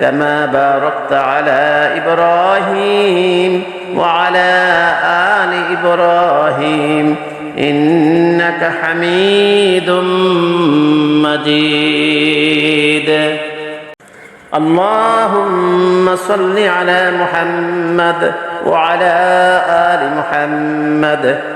كما باركت على إبراهيم وعلى آل إبراهيم إنك حميد مجيد. اللهم صل على محمد وعلى آل محمد